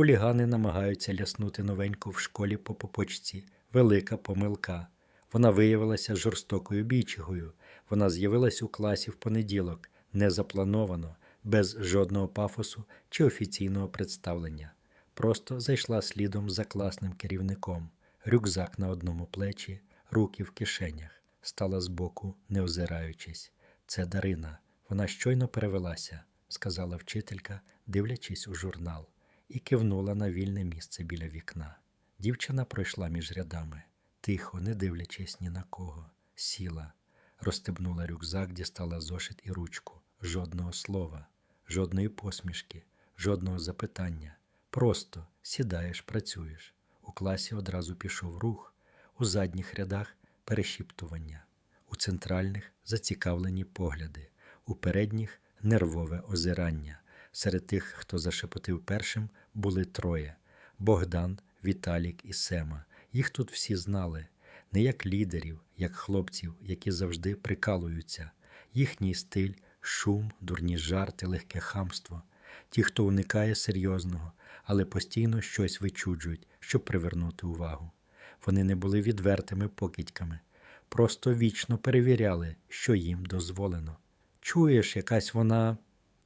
Хулігани намагаються ляснути новеньку в школі по попочці. Велика помилка. Вона виявилася жорстокою бійчигою. Вона з'явилась у класі в понеділок, не заплановано, без жодного пафосу чи офіційного представлення. Просто зайшла слідом за класним керівником, рюкзак на одному плечі, руки в кишенях, стала збоку, не озираючись. Це Дарина. Вона щойно перевелася, сказала вчителька, дивлячись у журнал, і кивнула на вільне місце біля вікна. Дівчина пройшла між рядами, тихо, не дивлячись ні на кого, сіла, розстебнула рюкзак, дістала зошит і ручку. Жодного слова, жодної посмішки, жодного запитання. Просто сідаєш, працюєш. У класі одразу пішов рух, у задніх рядах перешіптування, у центральних зацікавлені погляди, у передніх нервове озирання. Серед тих, хто зашепотив першим, були троє: Богдан, Віталік і Сема. Їх тут всі знали, не як лідерів, як хлопців, які завжди прикалуються. Їхній стиль, шум, дурні жарти, легке хамство. Ті, хто уникає серйозного, але постійно щось вичуджують, щоб привернути увагу. Вони не були відвертими покидьками, просто вічно перевіряли, що їм дозволено. Чуєш, якась вона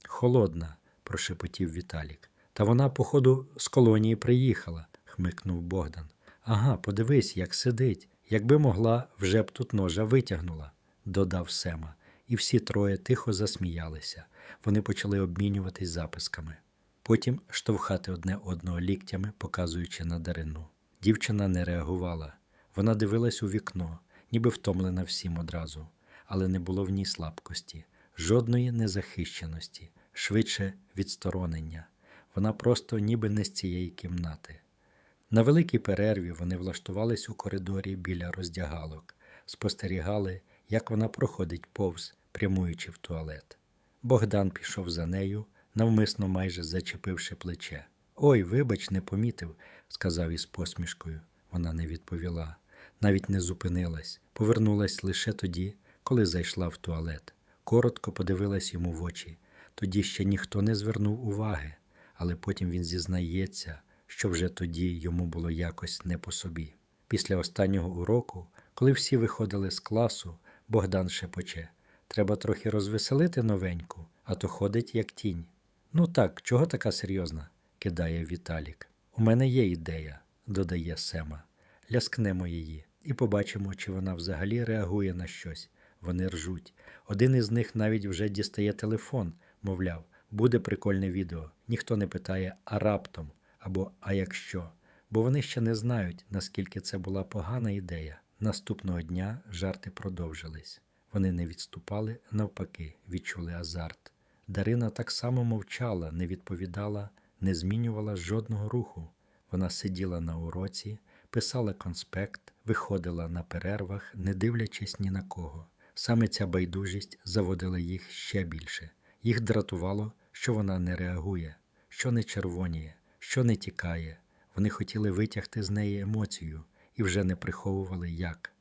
холодна, прошепотів Віталік. Та вона, походу, з колонії приїхала, хмикнув Богдан. Ага, подивись, як сидить. Якби могла, вже б тут ножа витягнула, додав Сема, і всі троє тихо засміялися. Вони почали обмінюватись записками. Потім штовхати одне одного ліктями, показуючи на Дарину. Дівчина не реагувала. Вона дивилась у вікно, ніби втомлена всім одразу, але не було в ній слабкості, жодної незахищеності, швидше відсторонення. Вона просто ніби не з цієї кімнати. На великій перерві вони влаштувались у коридорі біля роздягалок, спостерігали, як вона проходить повз, прямуючи в туалет. Богдан пішов за нею, навмисно майже зачепивши плече. Ой, вибач, не помітив, сказав із посмішкою. Вона не відповіла, навіть не зупинилась, повернулась лише тоді, коли зайшла в туалет. Коротко подивилась йому в очі. Тоді ще ніхто не звернув уваги, але потім він зізнається, що вже тоді йому було якось не по собі. Після останнього уроку, коли всі виходили з класу, Богдан шепоче Треба трохи розвеселити новеньку, а то ходить як тінь. Ну так, чого така серйозна? кидає Віталік. У мене є ідея, додає Сема. Ляскнемо її і побачимо, чи вона взагалі реагує на щось. Вони ржуть. Один із них навіть вже дістає телефон, мовляв, буде прикольне відео. Ніхто не питає, а раптом або а якщо, бо вони ще не знають, наскільки це була погана ідея. Наступного дня жарти продовжились. Вони не відступали, навпаки, відчули азарт. Дарина так само мовчала, не відповідала, не змінювала жодного руху. Вона сиділа на уроці, писала конспект, виходила на перервах, не дивлячись ні на кого. Саме ця байдужість заводила їх ще більше. Їх дратувало, що вона не реагує, що не червоніє, що не тікає. Вони хотіли витягти з неї емоцію і вже не приховували як.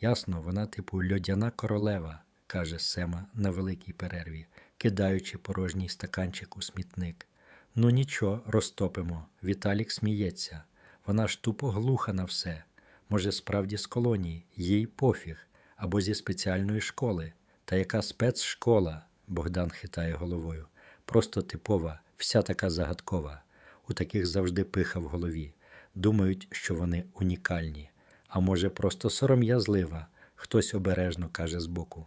Ясно, вона типу льодяна королева, каже Сема на великій перерві, кидаючи порожній стаканчик у смітник. Ну нічого, розтопимо. Віталік сміється. Вона ж тупо глуха на все. Може, справді з колонії, їй пофіг, або зі спеціальної школи. Та яка спецшкола? Богдан хитає головою. Просто типова, вся така загадкова. У таких завжди пиха в голові. Думають, що вони унікальні. А може, просто сором'язлива, хтось обережно каже збоку.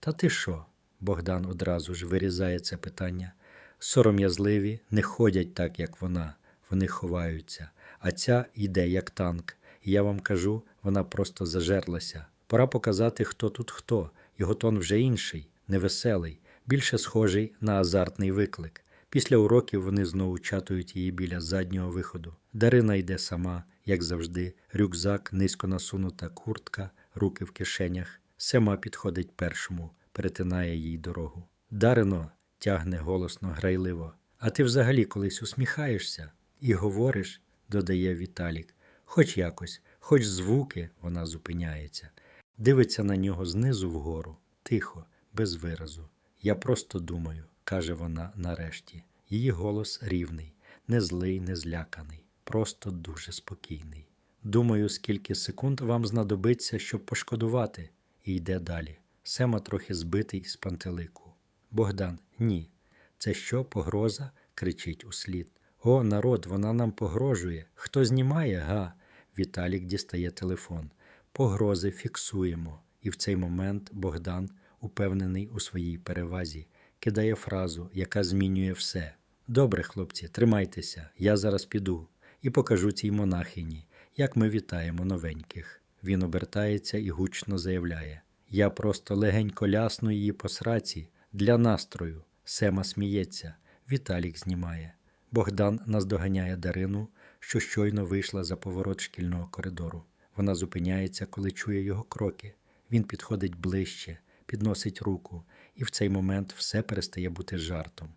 Та ти що? Богдан одразу ж вирізає це питання. Сором'язливі не ходять так, як вона, вони ховаються, а ця йде як танк. Я вам кажу, вона просто зажерлася. Пора показати, хто тут хто. Його тон вже інший, невеселий, більше схожий на азартний виклик. Після уроків вони знову чатують її біля заднього виходу. Дарина йде сама, як завжди, рюкзак, низько насунута куртка, руки в кишенях. Сема підходить першому, перетинає їй дорогу. Дарино тягне голосно, грайливо. А ти взагалі колись усміхаєшся і говориш, додає Віталік. Хоч якось, хоч звуки, вона зупиняється. Дивиться на нього знизу вгору, тихо, без виразу. Я просто думаю, каже вона нарешті. Її голос рівний, не злий, не зляканий, просто дуже спокійний. Думаю, скільки секунд вам знадобиться, щоб пошкодувати, і йде далі. Сема трохи збитий з пантелику. Богдан, ні. Це що, погроза? кричить услід. О, народ, вона нам погрожує. Хто знімає, га? Віталік дістає телефон. Погрози фіксуємо. І в цей момент Богдан, упевнений у своїй перевазі, кидає фразу, яка змінює все. Добре, хлопці, тримайтеся, я зараз піду і покажу цій монахині, як ми вітаємо новеньких. Він обертається і гучно заявляє: Я просто легенько лясну її по сраці для настрою. Сема сміється, Віталік знімає. Богдан наздоганяє Дарину, що щойно вийшла за поворот шкільного коридору. Вона зупиняється, коли чує його кроки. Він підходить ближче, підносить руку, і в цей момент все перестає бути жартом.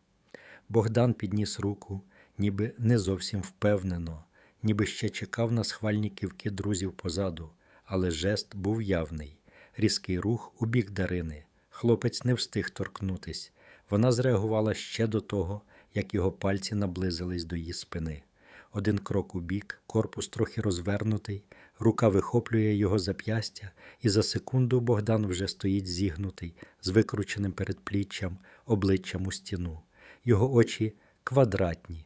Богдан підніс руку, ніби не зовсім впевнено, ніби ще чекав на схвальні кивки друзів позаду, але жест був явний. Різкий рух у бік Дарини. Хлопець не встиг торкнутись. Вона зреагувала ще до того, як його пальці наблизились до її спини. Один крок у бік, корпус трохи розвернутий, рука вихоплює його зап'ястя, і за секунду Богдан вже стоїть зігнутий, з викрученим передпліччям, обличчям у стіну. Його очі квадратні.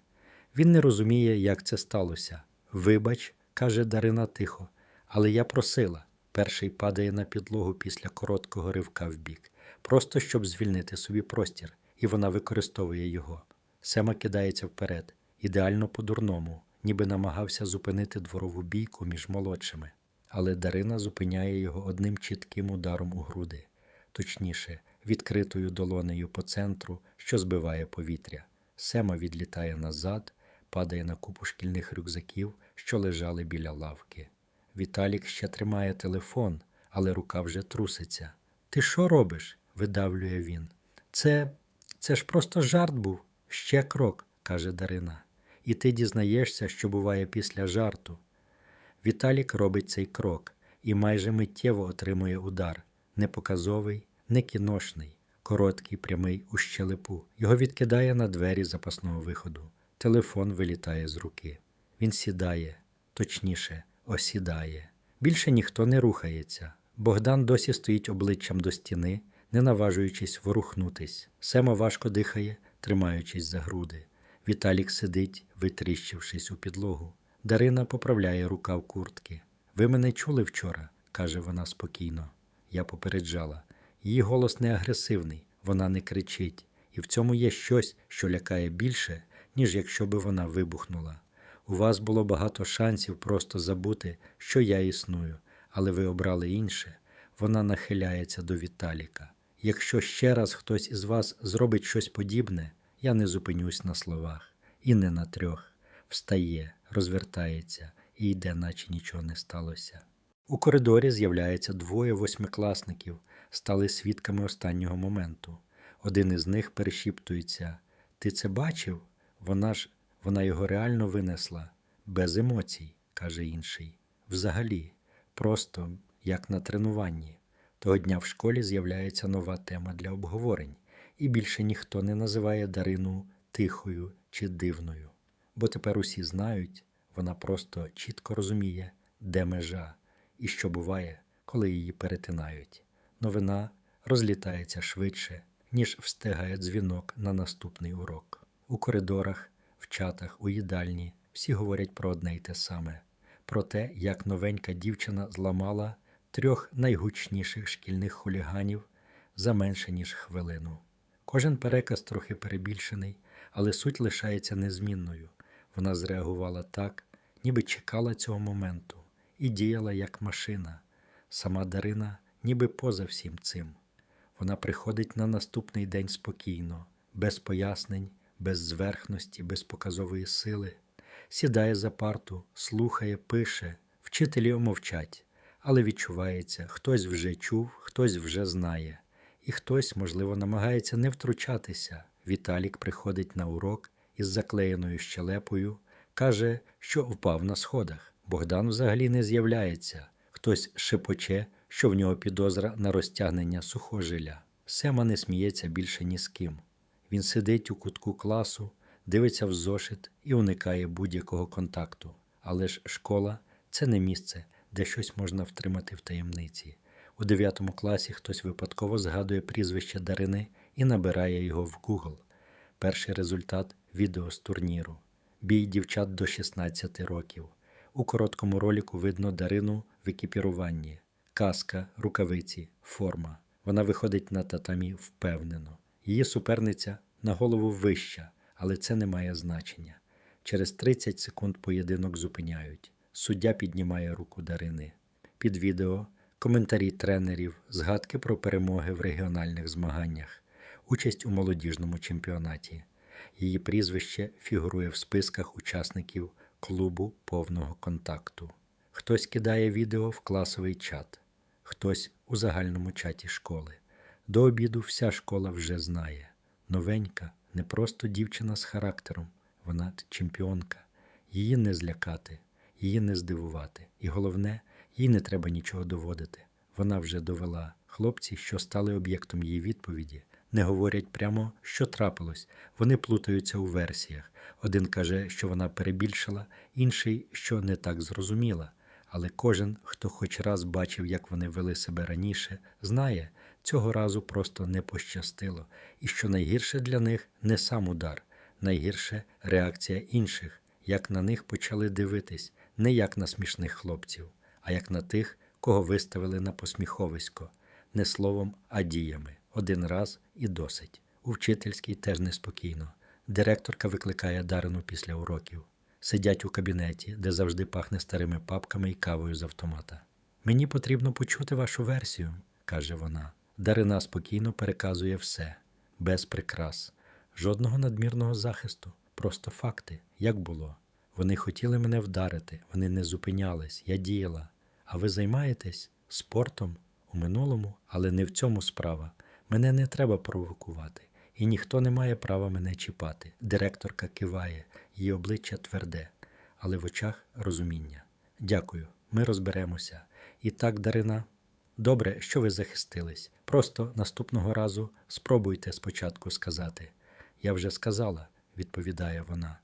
Він не розуміє, як це сталося. Вибач, каже Дарина тихо, але я просила. Перший падає на підлогу після короткого ривка вбік, просто щоб звільнити собі простір, і вона використовує його. Сема кидається вперед, ідеально по-дурному, ніби намагався зупинити дворову бійку між молодшими. Але Дарина зупиняє його одним чітким ударом у груди, точніше, відкритою долонею по центру, що збиває повітря. Сема відлітає назад, падає на купу шкільних рюкзаків, що лежали біля лавки. Віталік ще тримає телефон, але рука вже труситься. Ти що робиш? видавлює він. Це це ж просто жарт був. Ще крок, каже Дарина. І ти дізнаєшся, що буває після жарту. Віталік робить цей крок і майже миттєво отримує удар. Не показовий, не кіношний, короткий, прямий у щелепу. Його відкидає на двері запасного виходу. Телефон вилітає з руки. Він сідає, точніше, осідає. Більше ніхто не рухається. Богдан досі стоїть обличчям до стіни, не наважуючись ворухнутись. Сема важко дихає, тримаючись за груди. Віталік сидить, витріщившись у підлогу. Дарина поправляє рукав куртки. Ви мене чули вчора, каже вона спокійно. Я попереджала. Її голос не агресивний, вона не кричить, і в цьому є щось, що лякає більше, ніж якщо би вона вибухнула. У вас було багато шансів просто забути, що я існую, але ви обрали інше. Вона нахиляється до Віталіка. Якщо ще раз хтось із вас зробить щось подібне, я не зупинюсь на словах. І не на трьох. Встає, розвертається і йде, наче нічого не сталося. У коридорі з'являється двоє восьмикласників, стали свідками останнього моменту. Один із них перешіптується Ти це бачив? Вона ж вона його реально винесла, без емоцій, каже інший. Взагалі, просто як на тренуванні. Того дня в школі з'являється нова тема для обговорень, і більше ніхто не називає Дарину тихою чи дивною. Бо тепер усі знають, вона просто чітко розуміє, де межа і що буває, коли її перетинають. Новина розлітається швидше, ніж встигає дзвінок на наступний урок. У коридорах в чатах, у їдальні всі говорять про одне й те саме: про те, як новенька дівчина зламала трьох найгучніших шкільних хуліганів за менше ніж хвилину. Кожен переказ трохи перебільшений, але суть лишається незмінною. Вона зреагувала так, ніби чекала цього моменту, і діяла як машина. Сама Дарина, ніби поза всім цим. Вона приходить на наступний день спокійно, без пояснень, без зверхності, без показової сили, сідає за парту, слухає, пише, вчителі омовчать, але відчувається, хтось вже чув, хтось вже знає, і хтось, можливо, намагається не втручатися. Віталік приходить на урок із заклеєною щелепою, каже, що впав на сходах. Богдан взагалі не з'являється, хтось шепоче, що в нього підозра на розтягнення сухожилля. Сема не сміється більше ні з ким. Він сидить у кутку класу, дивиться в зошит і уникає будь-якого контакту. Але ж школа це не місце, де щось можна втримати в таємниці. У 9 класі хтось випадково згадує прізвище Дарини і набирає його в Google. Перший результат відео з турніру. Бій дівчат до 16 років. У короткому роліку видно Дарину в екіпіруванні. Каска, рукавиці, форма. Вона виходить на татамі впевнено. Її суперниця на голову вища, але це не має значення. Через 30 секунд поєдинок зупиняють. Суддя піднімає руку Дарини. Під відео коментарі тренерів, згадки про перемоги в регіональних змаганнях, участь у молодіжному чемпіонаті. Її прізвище фігурує в списках учасників клубу повного контакту. Хтось кидає відео в класовий чат, хтось у загальному чаті школи. До обіду вся школа вже знає. Новенька, не просто дівчина з характером, вона чемпіонка. Її не злякати, її не здивувати. І головне, їй не треба нічого доводити. Вона вже довела. Хлопці, що стали об'єктом її відповіді, не говорять прямо, що трапилось. Вони плутаються у версіях. Один каже, що вона перебільшила, інший, що не так зрозуміла. Але кожен, хто хоч раз бачив, як вони вели себе раніше, знає, цього разу просто не пощастило, і що найгірше для них не сам удар, найгірше реакція інших, як на них почали дивитись, не як на смішних хлопців, а як на тих, кого виставили на посміховисько, не словом, а діями. Один раз і досить. У вчительській теж неспокійно. Директорка викликає Дарину після уроків. Сидять у кабінеті, де завжди пахне старими папками і кавою з автомата. Мені потрібно почути вашу версію, каже вона. Дарина спокійно переказує все, без прикрас, жодного надмірного захисту, просто факти, як було. Вони хотіли мене вдарити, вони не зупинялись, я діяла. А ви займаєтесь спортом у минулому, але не в цьому справа. Мене не треба провокувати, і ніхто не має права мене чіпати. Директорка киває, її обличчя тверде, але в очах розуміння. Дякую, ми розберемося. І так, Дарина, добре, що ви захистились. Просто наступного разу спробуйте спочатку сказати. Я вже сказала, відповідає вона.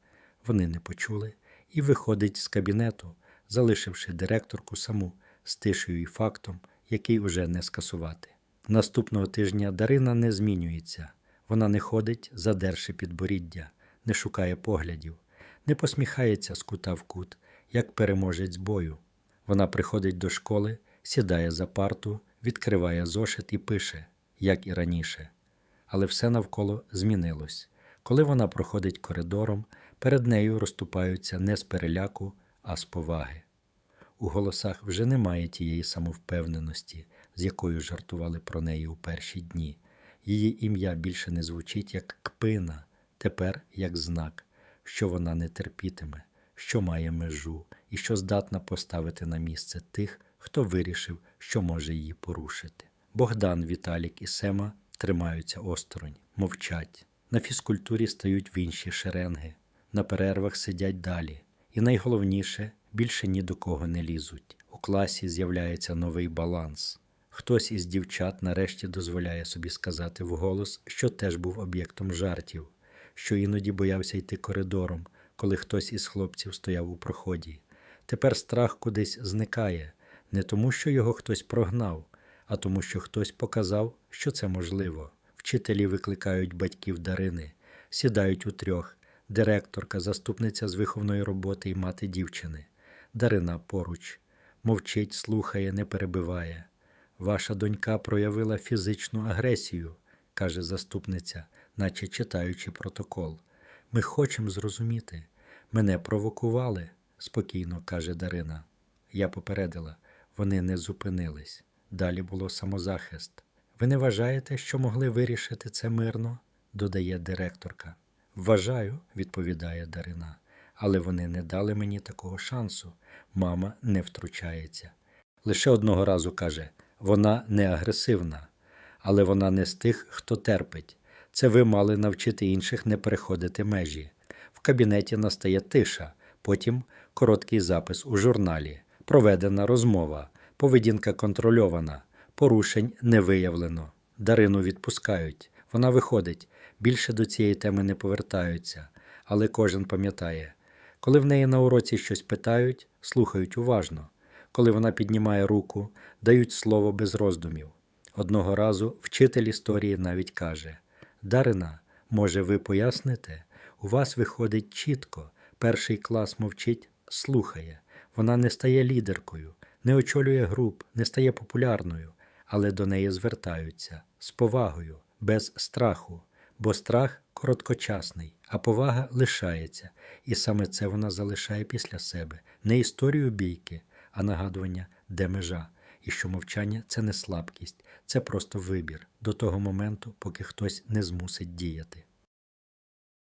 Вони не почули і виходить з кабінету, залишивши директорку саму з тишею і фактом, який уже не скасувати. Наступного тижня Дарина не змінюється. Вона не ходить, задерши підборіддя, не шукає поглядів, не посміхається з кута в кут, як переможець бою. Вона приходить до школи, сідає за парту, відкриває зошит і пише, як і раніше. Але все навколо змінилось. Коли вона проходить коридором, перед нею розступаються не з переляку, а з поваги. У голосах вже немає тієї самовпевненості, з якою жартували про неї у перші дні. Її ім'я більше не звучить як кпина, тепер як знак, що вона не терпітиме, що має межу і що здатна поставити на місце тих, хто вирішив, що може її порушити. Богдан, Віталік і Сема тримаються осторонь, мовчать. На фізкультурі стають в інші шеренги, на перервах сидять далі. І найголовніше більше ні до кого не лізуть. У класі з'являється новий баланс. Хтось із дівчат нарешті дозволяє собі сказати вголос, що теж був об'єктом жартів, що іноді боявся йти коридором, коли хтось із хлопців стояв у проході. Тепер страх кудись зникає, не тому, що його хтось прогнав, а тому, що хтось показав, що це можливо. Вчителі викликають батьків Дарини, сідають у трьох, директорка, заступниця з виховної роботи і мати дівчини. Дарина поруч, мовчить, слухає, не перебиває. Ваша донька проявила фізичну агресію, каже заступниця, наче читаючи протокол. Ми хочемо зрозуміти. Мене провокували, спокійно каже Дарина. Я попередила, вони не зупинились. Далі було самозахист. Ви не вважаєте, що могли вирішити це мирно? додає директорка. Вважаю, відповідає Дарина, але вони не дали мені такого шансу. Мама не втручається. Лише одного разу каже вона не агресивна, але вона не з тих, хто терпить. Це ви мали навчити інших не переходити межі. В кабінеті настає тиша, потім короткий запис у журналі, проведена розмова, поведінка контрольована, порушень не виявлено. Дарину відпускають. Вона виходить, більше до цієї теми не повертаються, але кожен пам'ятає. Коли в неї на уроці щось питають, слухають уважно. Коли вона піднімає руку, дають слово без роздумів. Одного разу вчитель історії навіть каже: Дарина, може, ви поясните? У вас виходить чітко. Перший клас мовчить, слухає. Вона не стає лідеркою, не очолює груп, не стає популярною, але до неї звертаються з повагою, без страху, бо страх короткочасний, а повага лишається, і саме це вона залишає після себе не історію бійки, а нагадування, де межа, і що мовчання це не слабкість, це просто вибір до того моменту, поки хтось не змусить діяти.